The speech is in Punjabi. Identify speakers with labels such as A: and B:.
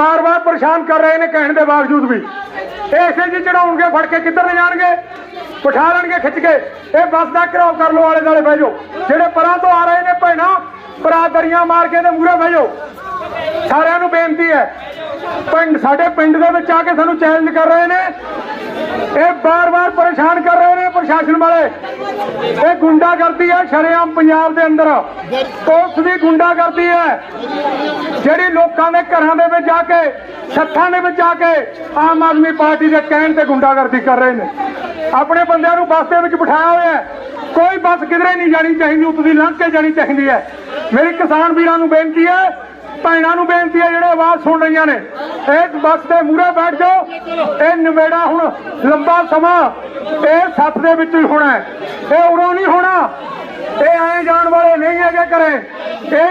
A: ਬਾਰ-ਬਾਰ ਪਰੇਸ਼ਾਨ ਕਰ ਰਹੇ ਨੇ ਕਹਿਣ ਦੇ ਬਾਵਜੂਦ ਵੀ। ਇਹ ਇਸੇ ਜੀ ਚੜਾਉਣਗੇ, ਫੜ ਕੇ ਕਿੱਧਰ ਲੈ ਜਾਣਗੇ? ਬਿਠਾ ਲੈਣਗੇ ਖਿੱਚ ਕੇ। ਇਹ ਬੱਸ ਦਾ ਘਰਾਓ ਕਰ ਲੋ ਆਲੇ ਦਾਲੇ ਬਹਿ ਜਾਓ। ਜਿਹੜੇ ਪਰਾਂ ਤੋਂ ਆ ਰਹੇ ਨੇ ਭੈਣਾ ਬਰਾਦਰੀਆਂ ਮਾਰ ਕੇ ਤੇ ਮੂਹਰੇ ਬਹਿ ਜਾਓ। ਸਾਰਿਆਂ ਨੂੰ ਬੇਨਤੀ ਹੈ, ਪਿੰਡ, ਸਾਡੇ ਪਿੰਡ ਦੇ ਵਿੱਚ ਆ ਕੇ ਸਾਨੂੰ ਚੈਲੰਜ ਕਰ ਰਹੇ ਨੇ। ਇਹ ਬਾਰ-ਬਾਰ ਪਰੇਸ਼ਾਨ ਕਰ ਰਹੇ ਪ੍ਰਸ਼ਾਸਨ ਵਾਲੇ। ਇਹ ਗੁੰਡਾਗਰਦੀ ਹੈ ਸ਼ਰੇਆਮ ਪੰਜਾਬ ਦੇ ਅੰਦਰ। ਪੁਲਿਸ ਵੀ ਗੁੰਡਾਗਰਦੀ ਹੈ। ਜਿਹੜੀ ਲੋਕਾਂ ਦੇ ਘਰਾਂ ਦੇ ਵਿੱਚ ਜਾ ਕੇ, ਛੱਤਾਂ ਦੇ ਵਿੱਚ ਜਾ ਕੇ ਆਮ ਆਦਮੀ ਪਾਰਟੀ ਦੇ ਕਹਿਣ ਤੇ ਗੁੰਡਾਗਰਦੀ ਕਰ ਰਹੇ ਨੇ। ਆਪਣੇ ਬੰਦਿਆਂ ਨੂੰ ਬੱਸ ਦੇ ਵਿੱਚ ਬਿਠਾਇਆ ਹੋਇਆ ਕੋਈ ਬੱਸ ਕਿਧਰੇ ਨਹੀਂ ਜਾਣੀ ਚਾਹੀਦੀ, ਉੱਤੋਂ ਦੀ ਲੰਘ ਕੇ ਜਾਣੀ ਚਾਹੀਦੀ ਹੈ। ਮੇਰੀ ਕਿਸਾਨ ਵੀਰਾਂ ਨੂੰ ਬੇਨਤੀ ਹੈ ਭੈਣਾਂ ਨੂੰ ਬੇਨਤੀ ਹੈ, ਜਿਹੜੇ ਆਵਾਜ਼ ਸੁਣ ਰਹੀਆਂ ਨੇ, ਇਸ ਬੱਸ ਦੇ ਮੂਹਰੇ ਬੈਠ ਜਾਓ। ਇਹ ਨਵੇੜਾ ਹੁਣ ਲੰਬਾ ਸਮਾਂ ਇਹ ਸੱਤ ਦੇ ਵਿੱਚ ਹੀ ਹੋਣਾ ਇਹ ਉਰੋਂ ਨਹੀਂ ਹੋਣਾ। ਇਹ ਆਏ ਜਾਣ ਵਾਲੇ ਨਹੀਂ ਹੈਗੇ ਘਰੇ। ਇਹ